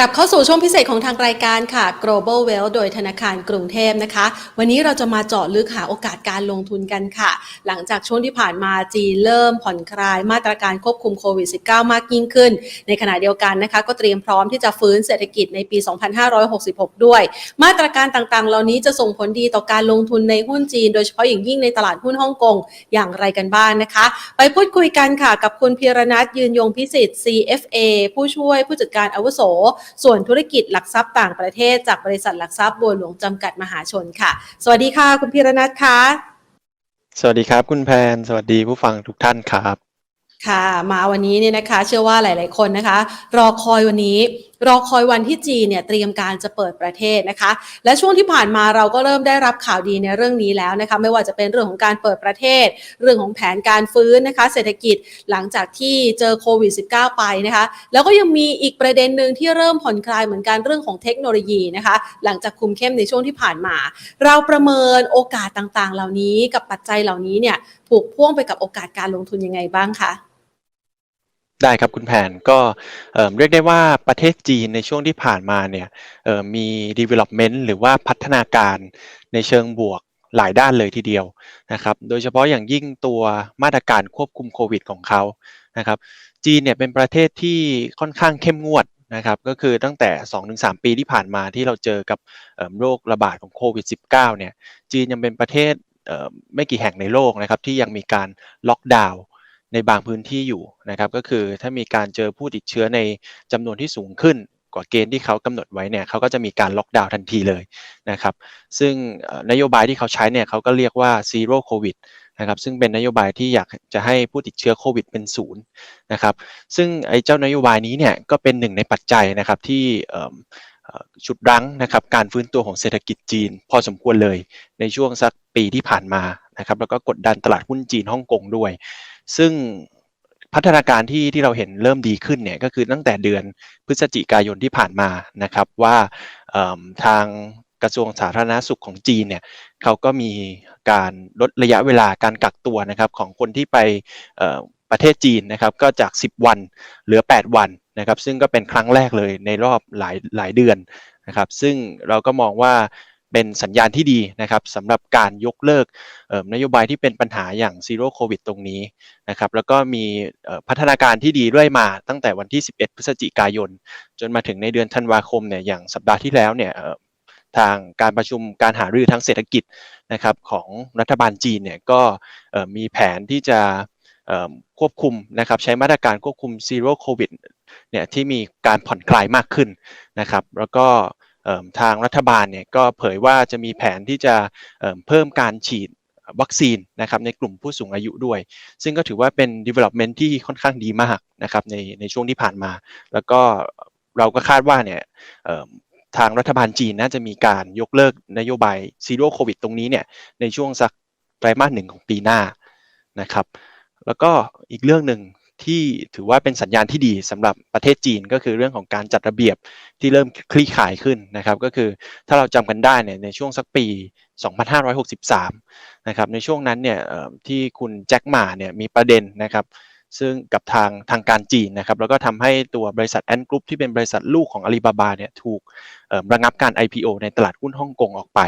กลับเข้าสู่ช่วงพิเศษของทางรายการค่ะ Global Wealth โดยธนาคารกรุงเทพนะคะ วันนี้เราจะมาเจาะลึกหาโอกาสการลงทุนกันค่ะ หลังจากช่วงที่ผ่านมาจีนเริ่มผ่อนคลายมาตรการควบคุมโควิด -19 มากยิ่งขึ้น ในขณะเดียวกันนะคะ ก็เตรียมพร้อมที่จะฟื้นเศรษฐกิจในปี 2566 ด้วย มาตรการต่างๆ เหล่านี้จะส่งผลดีต่อการลงทุนในหุ้นจีน โดยเฉพาะอย่างยิ่งในตลาดหุ้นฮ่องกงอย่างไรกันบ้างนะคะ ไปพูดคุยกันค่ะกับคุณพีรนัทยืนยงพิสิทธิ์ CFA ผู้ช่วยผู้จัดการอาวุโสส่วนธุรกิจหลักทรัพย์ต่างประเทศจากบริษัทหลักทรัพย์บัวหลวงจำกัดมหาชนค่ะ สวัสดีค่ะ คุณพีรนัทค่ะ สวัสดีครับ คุณแพน สวัสดีผู้ฟังทุกท่านครับ ค่ะ มาวันนี้เนี่ยนะคะ เชื่อว่าหลาย ๆ คนนะคะ รอคอยวันนี้ รอคอยวันที่จีนเนี่ยเตรียมการจะเปิดประเทศนะคะ และช่วงที่ผ่านมาเราก็เริ่มได้รับข่าวดีในเรื่องนี้แล้วนะคะไม่ว่าจะเป็นเรื่องของการเปิดประเทศ เรื่องของแผนการฟื้นนะคะ เศรษฐกิจหลังจากที่เจอโควิด -19 ไปนะคะ แล้วก็ยังมีอีกประเด็นหนึ่งที่เริ่มผ่อนคลายเหมือนกันเรื่องของเทคโนโลยีนะคะ หลังจากคุมเข้มในช่วงที่ผ่านมา เราประเมินโอกาสต่างๆ เหล่านี้กับปัจจัยเหล่านี้เนี่ยผูกพ่วงไปกับโอกาสการลงทุนยังไงบ้างคะ ได้ครับคุณแผนก็เอ่อเรียกได้ว่าประเทศจีนในช่วงที่ผ่านมาเนี่ยเอ่อมี development หรือว่าพัฒนาการในเชิงบวกหลายด้านเลยทีเดียวนะครับ โดยเฉพาะอย่างยิ่งตัวมาตรการควบคุมโควิดของเขานะครับ จีนเนี่ยเป็นประเทศที่ค่อนข้างเข้มงวดนะครับก็คือตั้งแต่ 2-3 ปีที่ผ่านมาที่เราเจอกับโรคระบาดของโควิด -19 เนี่ยจีนยังเป็นประเทศไม่กี่แห่งในโลกนะครับที่ยังมีการล็อกดาวน์ ในบางพื้นที่อยู่นะครับ ก็คือถ้ามีการเจอผู้ติดเชื้อในจำนวนที่สูงขึ้นกว่าเกณฑ์ที่เขากำหนดไว้เนี่ยเขาก็จะมีการล็อกดาวน์ทันทีเลยนะครับ ซึ่งนโยบายที่เขาใช้เนี่ยเขาก็เรียกว่า zero covid นะครับซึ่งเป็นนโยบายที่อยากจะให้ผู้ติดเชื้อโควิดเป็นศูนย์นะครับ ซึ่งไอ้เจ้านโยบายนี้เนี่ยก็เป็นหนึ่งในปัจจัยนะครับที่ฉุดรั้งนะครับการฟื้นตัวของเศรษฐกิจจีน พอสมควรเลยในช่วงสักปีที่ผ่านมานะครับแล้วก็กดดันตลาดหุ้นจีนฮ่องกงด้วย ซึ่งพัฒนาการที่ที่เราเห็นเริ่มดีขึ้นเนี่ยก็คือตั้งแต่เดือนพฤศจิกายนที่ผ่านมานะครับว่าทางกระทรวงสาธารณาสุขของจีนเนี่ยเขาก็มีการลดระยะเวลาการกักตัวนะครับของคนที่ไปประเทศจีนนะครับก็จาก 10 วันเหลือ 8 วันนะครับซึ่งก็เป็นครั้งแรกเลยในรอบหลายหลายเดือนนะครับซึ่งเราก็มองว่า เป็นสัญญาณที่ดีนะครับสำหรับการยกเลิกนโยบายที่เป็นปัญหาอย่างซีโร่โควิดตรงนี้นะครับแล้วก็มีพัฒนาการที่ดีเรื่อยมาตั้งแต่วันที่ 11 พฤศจิกายน จนมาถึงในเดือนธันวาคมเนี่ยอย่างสัปดาห์ที่แล้วเนี่ยทางการประชุมการหารือทางเศรษฐกิจนะครับของรัฐบาลจีนเนี่ยก็มีแผนที่จะควบคุมนะครับใช้มาตรการควบคุมซีโร่โควิดเนี่ยที่มีการผ่อนคลายมากขึ้นนะครับแล้วก็ ทางรัฐบาลเนี่ยก็เผยว่าจะมีแผนที่จะเพิ่มการฉีดวัคซีนนะครับในกลุ่มผู้สูงอายุด้วย ซึ่งก็ถือว่าเป็น development ที่ค่อนข้างดีมากนะครับในในช่วงที่ผ่านมา แล้วก็เราก็คาดว่าเนี่ยทางรัฐบาลจีนน่าจะมีการยกเลิกนโยบายซีโร่โควิดตรงนี้เนี่ยในช่วงสักไตรมาสหนึ่งของปีหน้านะครับ แล้วก็อีกเรื่องหนึ่ง ที่ถือว่าเป็นสัญญาณที่ดีสำหรับประเทศจีนก็คือเรื่องของการจัดระเบียบที่เริ่มคลี่คลายขึ้นนะครับ ก็คือถ้าเราจำกันได้เนี่ยในช่วงสักปี 2563 นะครับในช่วงนั้นเนี่ยที่คุณแจ็คหมาเนี่ยมีประเด็นนะครับ ซึ่งกับทางทางการจีนนะครับแล้วก็ทำให้ตัวบริษัทแอนกรุ๊ปที่เป็นบริษัทลูกของอาลีบาบาเนี่ยถูกระงับการ IPO ในตลาดหุ้นฮ่องกงออกไป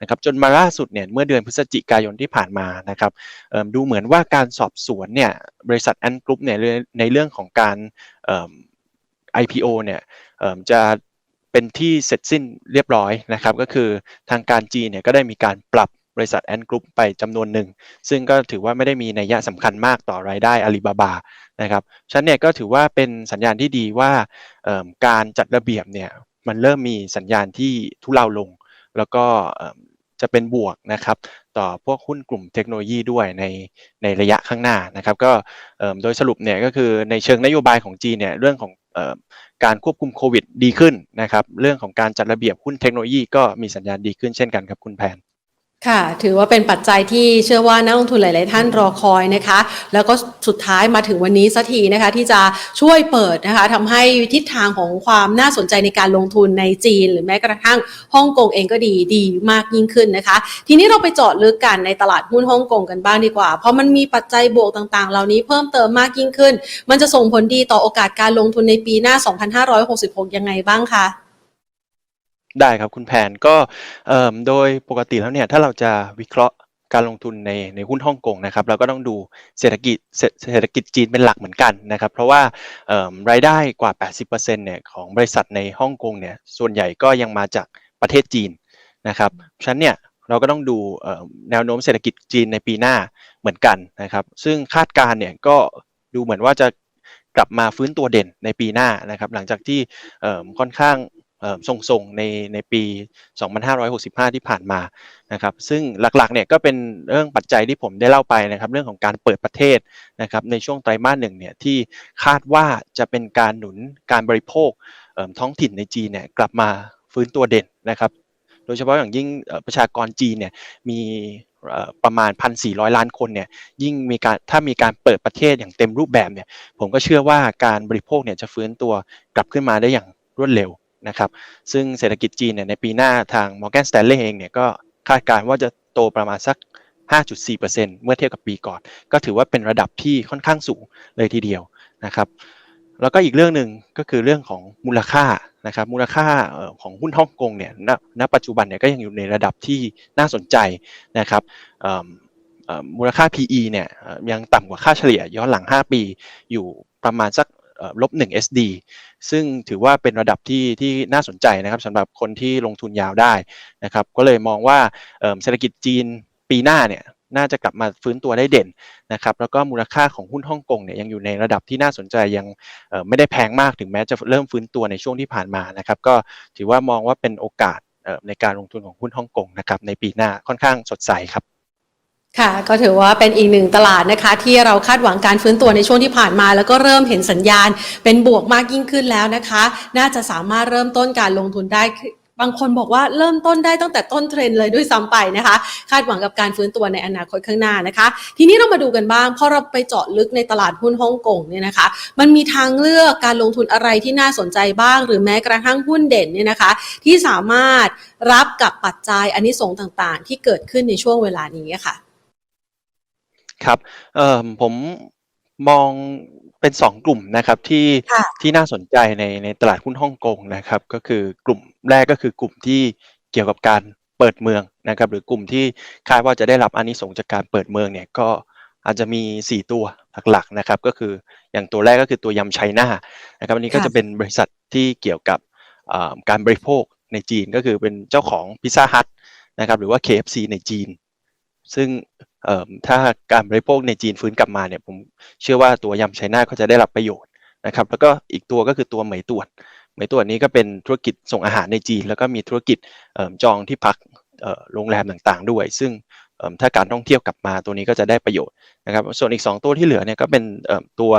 นะครับจนมาล่าสุดเนี่ยเมื่อเดือนพฤศจิกายนที่ผ่านมานะครับดูเหมือนว่าการสอบสวนเนี่ยบริษัทแอนกรุ๊ปเนี่ยในเรื่องของการ IPO เนี่ยจะเป็นที่เสร็จสิ้นเรียบร้อยนะครับ ก็คือทางการจีนเนี่ยก็ได้มีการปรับ ริษัทแอนกรุ๊ปไปจำนวนหนึ่ง ซึ่งก็ถือว่าไม่ได้มีนัยยะสำคัญมากต่อรายได้อาลีบาบานะครับฉะนั้นเนี่ยก็ถือว่าเป็นสัญญาณที่ดีว่าการจัดระเบียบเนี่ยมันเริ่มมีสัญญาณที่ทุเลาลง แล้วก็จะเป็นบวกนะครับต่อพวกหุ้นกลุ่มเทคโนโลยีด้วยในในระยะข้างหน้านะครับ ก็โดยสรุปเนี่ยก็คือในเชิงนโยบายของจีนเนี่ยเรื่องของการควบคุมโควิดดีขึ้นนะครับ เรื่องของการจัดระเบียบหุ้นเทคโนโลยีก็มีสัญญาณดีขึ้นเช่นกันครับคุณแพน ค่ะถือว่าเป็นปัจจัยที่เชื่อว่านักลงทุนหลาย ๆ ท่านรอคอยนะคะ แล้วก็สุดท้ายมาถึงวันนี้สักทีนะคะ ที่จะช่วยเปิดนะคะทำให้ทิศทางของความน่าสนใจในการลงทุนในจีน หรือแม้กระทั่งฮ่องกงเองก็ดีดีมากยิ่งขึ้นนะคะ ทีนี้เราไปเจาะลึกกันในตลาดหุ้นฮ่องกงกันบ้างดีกว่า เพราะมันมีปัจจัยบวกต่าง ๆ เหล่านี้เพิ่มเติมมากยิ่งขึ้น มันจะส่งผลดีต่อโอกาสการลงทุนในปีหน้า 2566 ยังไงบ้างคะ ได้ครับคุณแผนก็โดยปกติแล้วเนี่ยถ้าเราจะวิเคราะห์การลงทุนในในหุ้นฮ่องกงนะครับเราก็ต้องดูเศรษฐกิจเศรษฐกิจจีนเป็นหลักเหมือนกันนะครับเพราะว่ารายได้กว่า 80%เนี่ยของบริษัทในฮ่องกงเนี่ยส่วนใหญ่ก็ยังมาจากประเทศจีนนะครับฉะนั้นเนี่ยเราก็ต้องดูแนวโน้มเศรษฐกิจจีนในปีหน้าเหมือนกันนะครับซึ่งคาดการณ์เนี่ยก็ดูเหมือนว่าจะกลับมาฟื้นตัวเด่นในปีหน้านะครับหลังจากที่ค่อนข้าง ทรงๆในในปี 2565 ที่ผ่านมานะครับซึ่งหลักๆเนี่ยก็เป็นเรื่องปัจจัยที่ผมได้เล่าไปนะครับเรื่องของการเปิดประเทศนะครับในช่วงไตรมาสหนึ่งเนี่ยที่คาดว่าจะเป็นการหนุนการบริโภคท้องถิ่นในจีนเนี่ยกลับมาฟื้นตัวเด่นนะครับโดยเฉพาะอย่างยิ่งประชากรจีนเนี่ยมีประมาณ 1,400 ล้านคนเนี่ยยิ่งมีการถ้ามีการเปิดประเทศอย่างเต็มรูปแบบเนี่ยผมก็เชื่อว่าการบริโภคเนี่ยจะฟื้นตัวกลับขึ้นมาได้อย่างรวดเร็ว นะครับซึ่งเศรษฐกิจจีนเนี่ยในปีหน้าทาง Morgan Stanley เองเนี่ยก็คาดการณ์ว่าจะโตประมาณสัก 5.4%เมื่อเทียบกับปีก่อน ก็ถือว่าเป็นระดับที่ค่อนข้างสูงเลยทีเดียวนะครับแล้วก็อีกเรื่องหนึ่งก็คือเรื่องของมูลค่านะครับมูลค่าของหุ้นฮ่องกงเนี่ยณณปัจจุบันเนี่ยก็ยังอยู่ในระดับที่น่าสนใจนะครับมูลค่า PE เนี่ยยังต่ำกว่าค่าเฉลี่ยย้อนหลัง 5 ปีอยู่ประมาณสัก ลบ1 SD ซึ่งถือว่าเป็นระดับที่ที่น่าสนใจนะครับสำหรับคนที่ลงทุนยาวได้นะครับ ก็เลยมองว่าเศรษฐกิจจีนปีหน้าเนี่ยน่าจะกลับมาฟื้นตัวได้เด่นนะครับ แล้วก็มูลค่าของหุ้นฮ่องกงเนี่ยยังอยู่ในระดับที่น่าสนใจยังไม่ได้แพงมากถึงแม้จะเริ่มฟื้นตัวในช่วงที่ผ่านมานะครับ ก็ถือว่ามองว่าเป็นโอกาสในการลงทุนของหุ้นฮ่องกงนะครับในปีหน้าค่อนข้างสดใสครับ ค่ะก็ถือว่าเป็นอีกหนึ่งตลาดนะคะ ที่เราคาดหวังการฟื้นตัวในช่วงที่ผ่านมา แล้วก็เริ่มเห็นสัญญาณเป็นบวกมากยิ่งขึ้นแล้วนะคะ น่าจะสามารถเริ่มต้นการลงทุนได้บางคนบอกว่าเริ่มต้นได้ตั้งแต่ต้นเทรนเลยด้วยซ้ำไปนะคะ คาดหวังกับการฟื้นตัวในอนาคตข้างหน้านะคะ ทีนี้เรามาดูกันบ้างพอเราไปเจาะลึกในตลาดหุ้นฮ่องกงเนี่ยนะคะ มันมีทางเลือกการลงทุนอะไรที่น่าสนใจบ้าง หรือแม้กระทั่งหุ้นเด่นเนี่ยนะคะ ที่สามารถรับกับปัจจัยอันนี้สงต่างๆ ที่เกิดขึ้นในช่วงเวลานี้ค่ะ ครับ เอ่อ ผมมองเป็นสองกลุ่มนะครับ ที่ ค่ะ ที่น่าสนใจใน ในตลาดหุ้นฮ่องกงนะครับ ก็คือกลุ่มแรก ก็คือกลุ่มที่เกี่ยวกับการเปิดเมืองนะครับ หรือกลุ่มที่คาดว่าจะได้รับอานิสงส์จากการเปิดเมืองเนี่ย ก็อาจจะมี 4 ตัวหลัก ๆ นะครับ ก็คือ อย่างตัวแรก ก็คือตัวยำไชน่านะครับ อันนี้ก็ค่ะ จะเป็นบริษัทที่เกี่ยวกับ อ่า การบริโภคในจีน ก็คือเป็นเจ้าของพิซซ่าฮัทนะครับ หรือว่า KFC ในจีน ซึ่งเอ่อ ถ้าการบริโภคในจีนฟื้นกลับมาเนี่ยผมเชื่อว่าตัวยำไชน่าก็จะได้รับประโยชน์นะครับ แล้วก็อีกตัวก็คือตัวเหมยตวนเหมยตวนนี้ก็เป็นธุรกิจส่งอาหารในจีน แล้วก็มีธุรกิจออจองที่พักโรงแรมต่างๆ ด้วย ซึ่งถ้าการท่องเที่ยวกลับมาตัวนี้ก็จะได้ประโยชน์นะครับ ส่วนอีก 2 ตัวที่เหลือเนี่ยก็เป็นเอ่อตัว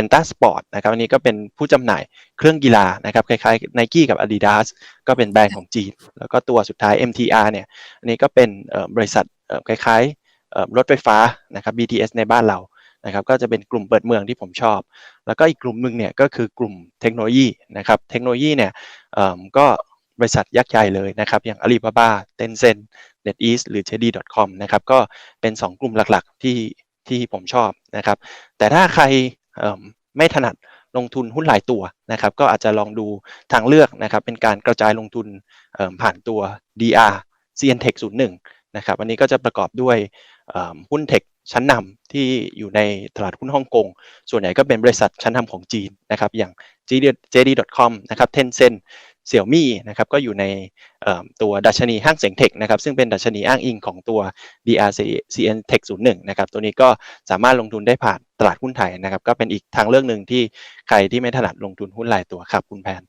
a n t a Sport นะครับ อันนี้ก็เป็นผู้จำหน่ายเครื่องกีฬานะครับ คล้ายๆ Nike กับ Adidas ก็เป็นแบรนด์ของจีน แล้วก็ตัวสุดท้าย MTR เนี่ย อันนี้ก็เป็นบริษัทคล้ายๆ รถไฟฟ้านะครับ BTS ในบ้านเรานะครับก็จะเป็นกลุ่มเปิดเมืองที่ผมชอบ แล้วก็อีกกลุ่มหนึ่งเนี่ยก็คือกลุ่มเทคโนโลยีนะครับเทคโนโลยีเนี่ยก็บริษัทยักษ์ใหญ่เลยนะครับ อย่าง Alibaba Tencent NetEase หรือ JD.com นะครับก็เป็น 2 กลุ่มหลักๆที่ที่ผมชอบนะครับ แต่ถ้าใครไม่ถนัดลงทุนหุ้นหลายตัวนะครับ ก็อาจจะลองดูทางเลือกนะครับ เป็นการกระจายลงทุนผ่านตัว DR CNTech 01นะครับอันนี้ก็จะประกอบด้วย หุ้นเทคชั้นนำที่อยู่ในตลาดหุ้นฮ่องกง ส่วนใหญ่ก็เป็นบริษัทชั้นนำของจีนนะครับ อย่าง JD.com นะครับ Tencent Xiaomi นะครับก็อยู่ในตัวดัชนีห้างเสียงเทคนะครับซึ่งเป็นดัชนีอ้างอิงของตัว DRCN Tech 01นะครับตัวนี้ก็สามารถลงทุนได้ผ่านตลาดหุ้นไทยนะครับ ก็เป็นอีกทางเลือกหนึ่งที่ใครที่ไม่ถนัดลงทุนหุ้นรายตัวครับคุณแพน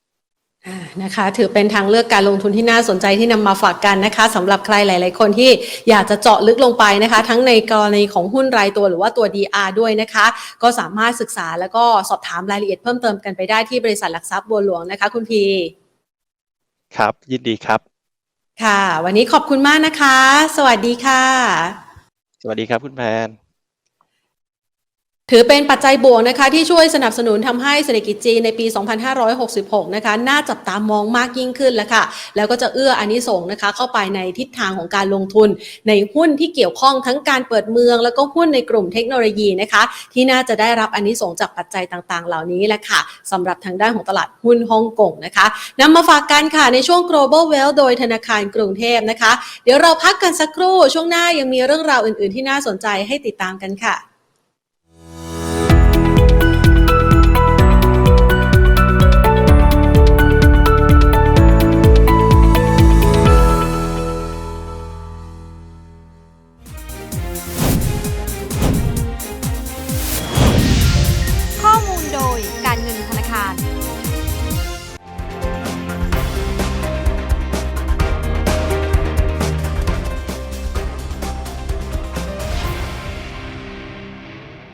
นะคะถือเป็นทางเลือกการลงทุนที่น่าสนใจที่นำมาฝากกันนะคะสำหรับใครหลาย ๆ คนที่อยากจะเจาะลึกลงไปนะคะ ทั้งในกรณีของหุ้นรายตัวหรือว่าตัว DR ด้วยนะคะ ก็สามารถศึกษาแล้วก็สอบถามรายละเอียดเพิ่มเติมกันไปได้ที่บริษัทหลักทรัพย์บัวหลวงนะคะ คุณพีครับ ยินดีครับ ค่ะ วันนี้ขอบคุณมากนะคะ สวัสดีค่ะ สวัสดีครับคุณแพน ถือเป็นปัจจัยบวกนะคะที่ช่วยสนับสนุนทำให้เศรษฐกิจจีนในปี 2566 นะคะน่าจับตามองมากยิ่งขึ้นแล้วค่ะ แล้วก็จะเอื้ออานิสงส์นะคะ เข้าไปในทิศทางของการลงทุน ในหุ้นที่เกี่ยวข้องทั้งการเปิดเมือง แล้วก็หุ้นในกลุ่มเทคโนโลยีนะคะ ที่น่าจะได้รับอานิสงส์จากปัจจัยต่างๆ เหล่านี้แหละค่ะสำหรับทางด้านของตลาดหุ้นฮ่องกงนะคะนำมาฝากกันค่ะในช่วง global wealth โดยธนาคารกรุงเทพนะคะ เดี๋ยวเราพักกันสักครู่ช่วงหน้ายังมีเรื่องราวอื่น ๆ ที่น่าสนใจให้ติดตามกันค่ะ